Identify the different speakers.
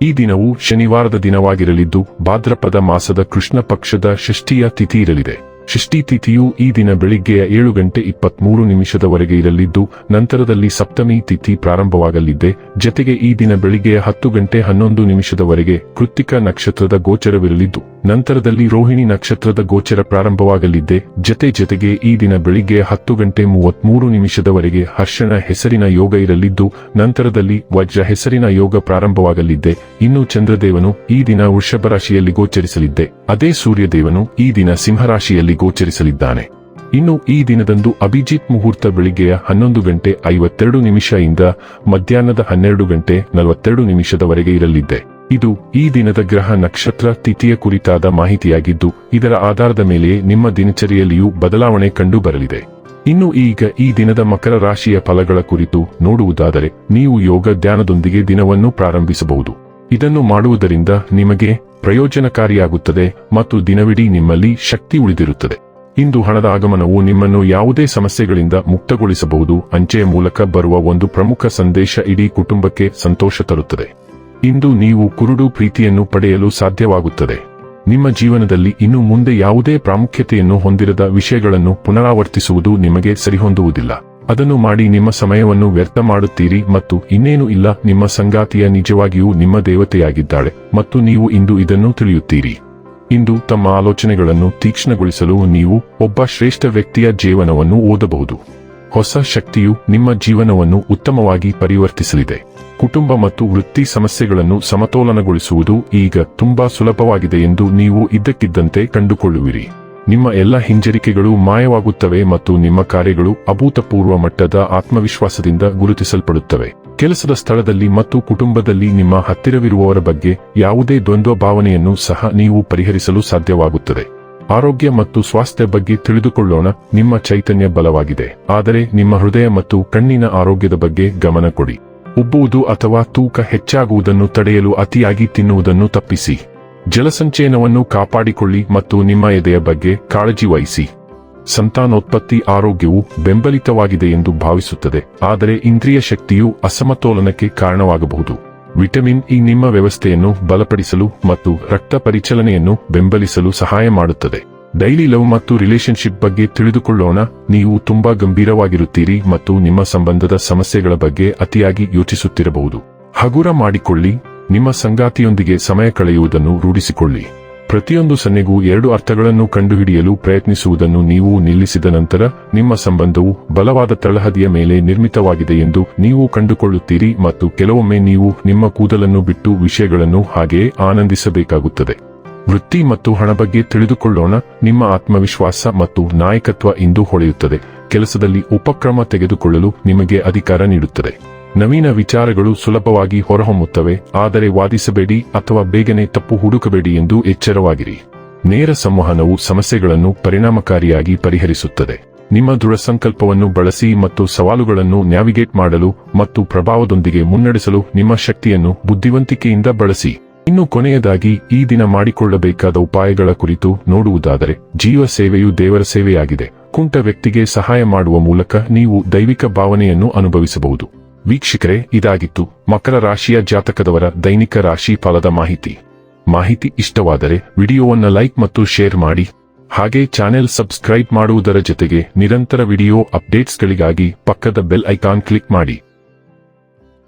Speaker 1: ಈ ದಿನವು ಶನಿವಾರದ ದಿನವಾಗಿರಲಿದ್ದು ಭಾದ್ರಪದ ಮಾಸದ ಕೃಷ್ಣ ಪಕ್ಷದ ಷಷ್ಠಿಯ ತಿಥಿ ಇರಲಿದೆ. ಷಷ್ಠಿ ತಿಥಿಯು ಈ ದಿನ ಬೆಳಿಗ್ಗೆಯ ಏಳು ಗಂಟೆ ಇಪ್ಪತ್ಮೂರು ನಿಮಿಷದವರೆಗೆ ಇರಲಿದ್ದು, ನಂತರದಲ್ಲಿ ಸಪ್ತಮಿ ತಿಥಿ ಪ್ರಾರಂಭವಾಗಲಿದೆ. ಜತೆಗೆ ಈ ದಿನ ಬೆಳಿಗ್ಗೆಯ ಹತ್ತು ಗಂಟೆ ಹನ್ನೊಂದು ನಿಮಿಷದವರೆಗೆ ಕೃತ್ತಿಕ ನಕ್ಷತ್ರದ ಗೋಚರವಿರಲಿದ್ದು ನಂತರದಲ್ಲಿ ರೋಹಿಣಿ ನಕ್ಷತ್ರದ ಗೋಚರ ಪ್ರಾರಂಭವಾಗಲಿದ್ದೆ ಜತೆ ಜತೆಗೆ ಈ ದಿನ ಬೆಳಿಗ್ಗೆ ಹತ್ತು ಗಂಟೆ ಮೂವತ್ಮೂರು ನಿಮಿಷದವರೆಗೆ ಹರ್ಷಣ ಹೆಸರಿನ ಯೋಗ ಇರಲಿದ್ದು, ನಂತರದಲ್ಲಿ ವಜ್ರ ಹೆಸರಿನ ಯೋಗ ಪ್ರಾರಂಭವಾಗಲಿದ್ದೆ ಇನ್ನು ಚಂದ್ರದೇವನು ಈ ದಿನ ವೃಷಭ ರಾಶಿಯಲ್ಲಿ ಗೋಚರಿಸಲಿದ್ದೆ. ಅದೇ ಸೂರ್ಯದೇವನು ಈ ದಿನ ಸಿಂಹರಾಶಿಯಲ್ಲಿ ಗೋಚರಿಸಲಿದ್ದಾನೆ. ಇನ್ನು ಈ ದಿನದಂದು ಅಭಿಜಿತ್ ಮುಹೂರ್ತ ಬೆಳಿಗ್ಗೆಯ ಹನ್ನೊಂದು ಗಂಟೆ ಐವತ್ತೆರಡು ನಿಮಿಷದಿಂದ ಮಧ್ಯಾಹ್ನದ ಹನ್ನೆರಡು ಗಂಟೆ ನಲವತ್ತೆರಡು ನಿಮಿಷದವರೆಗೆ ಇರಲಿದ್ದೆ. ಇದು ಈ ದಿನದ ಗ್ರಹ ನಕ್ಷತ್ರ ತಿಥಿಯ ಕುರಿತಾದ ಮಾಹಿತಿಯಾಗಿದ್ದು, ಇದರ ಆಧಾರದ ಮೇಲೆ ನಿಮ್ಮ ದಿನಚರಿಯಲ್ಲಿಯೂ ಬದಲಾವಣೆ ಕಂಡು ಬರಲಿದೆ ಇನ್ನು ಈಗ ಈ ದಿನದ ಮಕರ ರಾಶಿಯ ಫಲಗಳ ಕುರಿತು ನೋಡುವುದಾದರೆ, ನೀವು ಯೋಗ ಧ್ಯಾನದೊಂದಿಗೆ ದಿನವನ್ನು ಪ್ರಾರಂಭಿಸಬಹುದು. ಇದನ್ನು ಮಾಡುವುದರಿಂದ ನಿಮಗೆ ಪ್ರಯೋಜನಕಾರಿಯಾಗುತ್ತದೆ ಮತ್ತು ದಿನವಿಡೀ ನಿಮ್ಮಲ್ಲಿ ಶಕ್ತಿ ಉಳಿದಿರುತ್ತದೆ. ಇಂದು ಹಣದ ಆಗಮನವು ನಿಮ್ಮನ್ನು ಯಾವುದೇ ಸಮಸ್ಯೆಗಳಿಂದ ಮುಕ್ತಗೊಳಿಸಬಹುದು. ಅಂಚೆಯ ಮೂಲಕ ಬರುವ ಒಂದು ಪ್ರಮುಖ ಸಂದೇಶ ಇಡೀ ಕುಟುಂಬಕ್ಕೆ ಸಂತೋಷ ತರುತ್ತದೆ. ಇಂದು ನೀವು ಕುರುಡು ಪ್ರೀತಿಯನ್ನು ಪಡೆಯಲು ಸಾಧ್ಯವಾಗುತ್ತದೆ. ನಿಮ್ಮ ಜೀವನದಲ್ಲಿ ಇನ್ನು ಮುಂದೆ ಯಾವುದೇ ಪ್ರಾಮುಖ್ಯತೆಯನ್ನು ಹೊಂದಿರದ ವಿಷಯಗಳನ್ನು ಪುನರಾವರ್ತಿಸುವುದು ನಿಮಗೆ ಸರಿಹೊಂದುವುದಿಲ್ಲ. ಅದನ್ನು ಮಾಡಿ ನಿಮ್ಮ ಸಮಯವನ್ನು ವ್ಯರ್ಥ ಮಾಡುತ್ತೀರಿ ಮತ್ತು ಇನ್ನೇನು ಇಲ್ಲ, ನಿಮ್ಮ ಸಂಗಾತಿಯ ನಿಜವಾಗಿಯೂ ನಿಮ್ಮ ದೇವತೆಯಾಗಿದ್ದಾಳೆ ಮತ್ತು ನೀವು ಇಂದು ಇದನ್ನು ತಿಳಿಯುತ್ತೀರಿ. ಇಂದು ತಮ್ಮ ಆಲೋಚನೆಗಳನ್ನು ತೀಕ್ಷ್ಣಗೊಳಿಸಲು ನೀವು ಒಬ್ಬ ಶ್ರೇಷ್ಠ ವ್ಯಕ್ತಿಯ ಜೀವನವನ್ನು ಓದಬಹುದು. ಹೊಸ ಶಕ್ತಿಯು ನಿಮ್ಮ ಜೀವನವನ್ನು ಉತ್ತಮವಾಗಿ ಪರಿವರ್ತಿಸಲಿದೆ. ಕುಟುಂಬ ಮತ್ತು ವೃತ್ತಿ ಸಮಸ್ಯೆಗಳನ್ನು ಸಮತೋಲನಗೊಳಿಸುವುದು ಈಗ ತುಂಬಾ ಸುಲಭವಾಗಿದೆ ಎಂದು ನೀವು ಇದ್ದಕ್ಕಿದ್ದಂತೆ ಕಂಡುಕೊಳ್ಳುವಿರಿ. ನಿಮ್ಮ ಎಲ್ಲ ಹಿಂಜರಿಕೆಗಳು ಮಾಯವಾಗುತ್ತವೆ ಮತ್ತು ನಿಮ್ಮ ಕಾರ್ಯಗಳು ಅಭೂತಪೂರ್ವ ಮಟ್ಟದ ಆತ್ಮವಿಶ್ವಾಸದಿಂದ ಗುರುತಿಸಲ್ಪಡುತ್ತವೆ. ಕೆಲಸದ ಸ್ಥಳದಲ್ಲಿ ಮತ್ತು ಕುಟುಂಬದಲ್ಲಿ ನಿಮ್ಮ ಹತ್ತಿರವಿರುವವರ ಬಗ್ಗೆ ಯಾವುದೇ ದ್ವಂದ್ವ ಭಾವನೆಯನ್ನು ಸಹ ನೀವು ಪರಿಹರಿಸಲು ಸಾಧ್ಯವಾಗುತ್ತದೆ. ಆರೋಗ್ಯ ಮತ್ತು ಸ್ವಾಸ್ಥ್ಯ ಬಗ್ಗೆ ತಿಳಿದುಕೊಳ್ಳೋಣ, ನಿಮ್ಮ ಚೈತನ್ಯ ಬಲವಾಗಿದೆ. ಆದರೆ ನಿಮ್ಮ ಹೃದಯ ಮತ್ತು ಕಣ್ಣಿನ ಆರೋಗ್ಯದ ಬಗ್ಗೆ ಗಮನ ಕೊಡಿ. ಉಬ್ಬುವುದು ಅಥವಾ ತೂಕ ಹೆಚ್ಚಾಗುವುದನ್ನು ತಡೆಯಲು ಅತಿಯಾಗಿ ತಿನ್ನುವುದನ್ನು ತಪ್ಪಿಸಿ. ಜಲಸಂಚಯನವನ್ನು ಕಾಪಾಡಿಕೊಳ್ಳಿ ಮತ್ತು ನಿಮ್ಮ ಎದೆಯ ಬಗ್ಗೆ ಕಾಳಜಿ ವಹಿಸಿ. ಸಂತಾನೋತ್ಪತ್ತಿ ಆರೋಗ್ಯವು ಬೆಂಬಲಿತವಾಗಿದೆ ಎಂದು ಭಾವಿಸುತ್ತದೆ, ಆದರೆ ಇಂದ್ರಿಯ ಶಕ್ತಿಯು ಅಸಮತೋಲನಕ್ಕೆ ಕಾರಣವಾಗಬಹುದು. ವಿಟಮಿನ್ ಇ ನಿಮ್ಮ ವ್ಯವಸ್ಥೆಯನ್ನು ಬಲಪಡಿಸಲು ಮತ್ತು ರಕ್ತ ಪರಿಚಲನೆಯನ್ನು ಬೆಂಬಲಿಸಲು ಸಹಾಯ ಮಾಡುತ್ತದೆ. ಡೈಲಿ ಲವ್ ಮತ್ತು ರಿಲೇಶನ್ಶಿಪ್ ಬಗ್ಗೆ ತಿಳಿದುಕೊಳ್ಳೋಣ. ನೀವು ತುಂಬಾ ಗಂಭೀರವಾಗಿರುತ್ತೀರಿ ಮತ್ತು ನಿಮ್ಮ ಸಂಬಂಧದ ಸಮಸ್ಯೆಗಳ ಬಗ್ಗೆ ಅತಿಯಾಗಿ ಯೋಚಿಸುತ್ತಿರಬಹುದು. ಹಗುರ ಮಾಡಿಕೊಳ್ಳಿ. ನಿಮ್ಮ ಸಂಗಾತಿಯೊಂದಿಗೆ ಸಮಯ ಕಳೆಯುವುದನ್ನು ರೂಢಿಸಿಕೊಳ್ಳಿ. ಪ್ರತಿಯೊಂದು ಸನ್ನೆಗೂ ಎರಡು ಅರ್ಥಗಳನ್ನು ಕಂಡುಹಿಡಿಯಲು ಪ್ರಯತ್ನಿಸುವುದನ್ನು ನೀವು ನಿಲ್ಲಿಸಿದ ನಂತರ ನಿಮ್ಮ ಸಂಬಂಧವು ಬಲವಾದ ತಳಹದಿಯ ಮೇಲೆ ನಿರ್ಮಿತವಾಗಿದೆ ಎಂದು ನೀವು ಕಂಡುಕೊಳ್ಳುತ್ತೀರಿ ಮತ್ತು ಕೆಲವೊಮ್ಮೆ ನೀವು ನಿಮ್ಮ ಕೂದಲನ್ನು ಬಿಟ್ಟು ವಿಷಯಗಳನ್ನು ಹಾಗೆಯೇ ಆನಂದಿಸಬೇಕಾಗುತ್ತದೆ. ವೃತ್ತಿ ಮತ್ತು ಹಣ ಬಗ್ಗೆ ತಿಳಿದುಕೊಳ್ಳೋಣ. ನಿಮ್ಮ ಆತ್ಮವಿಶ್ವಾಸ ಮತ್ತು ನಾಯಕತ್ವ ಇಂದು ಹೊಳೆಯುತ್ತದೆ. ಕೆಲಸದಲ್ಲಿ ಉಪಕ್ರಮ ತೆಗೆದುಕೊಳ್ಳಲು ನಿಮಗೆ ಅಧಿಕಾರ ನೀಡುತ್ತದೆ. ನವೀನ ವಿಚಾರಗಳು ಸುಲಭವಾಗಿ ಹೊರಹೊಮ್ಮುತ್ತವೆ. ಆದರೆ ವಾದಿಸಬೇಡಿ ಅಥವಾ ಬೇಗನೆ ತಪ್ಪು ಹುಡುಕಬೇಡಿ ಎಂದು ಎಚ್ಚರವಾಗಿರಿ. ನೇರ ಸಂವಹನವು ಸಮಸ್ಯೆಗಳನ್ನು ಪರಿಣಾಮಕಾರಿಯಾಗಿ ಪರಿಹರಿಸುತ್ತದೆ. ನಿಮ್ಮ ದೃಢ ಸಂಕಲ್ಪವನ್ನು ಬಳಸಿ ಮತ್ತು ಸವಾಲುಗಳನ್ನು ನ್ಯಾವಿಗೇಟ್ ಮಾಡಲು ಮತ್ತು ಪ್ರಭಾವದೊಂದಿಗೆ ಮುನ್ನಡೆಸಲು ನಿಮ್ಮ ಶಕ್ತಿಯನ್ನು ಬುದ್ಧಿವಂತಿಕೆಯಿಂದ ಬಳಸಿ. ಇನ್ನು ಕೊನೆಯದಾಗಿ ಈ ದಿನ ಮಾಡಿಕೊಳ್ಳಬೇಕಾದ ಉಪಾಯಗಳ ಕುರಿತು ನೋಡುವುದಾದರೆ, ಜೀವ ಸೇವೆಯು ದೇವರ ಸೇವೆಯಾಗಿದೆ. ಕುಂಟ ವ್ಯಕ್ತಿಗೆ ಸಹಾಯ ಮಾಡುವ ಮೂಲಕ ನೀವು ದೈವಿಕ ಭಾವನೆಯನ್ನು ಅನುಭವಿಸಬಹುದು. ವೀಕ್ಷಕರೇ, ಇದಾಗಿತ್ತು ಮಕರ ರಾಶಿಯ ಜಾತಕದವರ ದೈನಿಕ ರಾಶಿ ಫಲದ ಮಾಹಿತಿ. ಮಾಹಿತಿ ಇಷ್ಟವಾದರೆ ವಿಡಿಯೋವನ್ನ ಲೈಕ್ ಮತ್ತು ಶೇರ್ ಮಾಡಿ. ಹಾಗೆ ಚಾನೆಲ್ ಸಬ್ಸ್ಕ್ರೈಬ್ ಮಾಡುವುದರ ಜೊತೆಗೆ ನಿರಂತರ ವಿಡಿಯೋ ಅಪ್ಡೇಟ್ಸ್ಗಳಿಗಾಗಿ ಪಕ್ಕದ ಬೆಲ್ ಐಕಾನ್ ಕ್ಲಿಕ್ ಮಾಡಿ.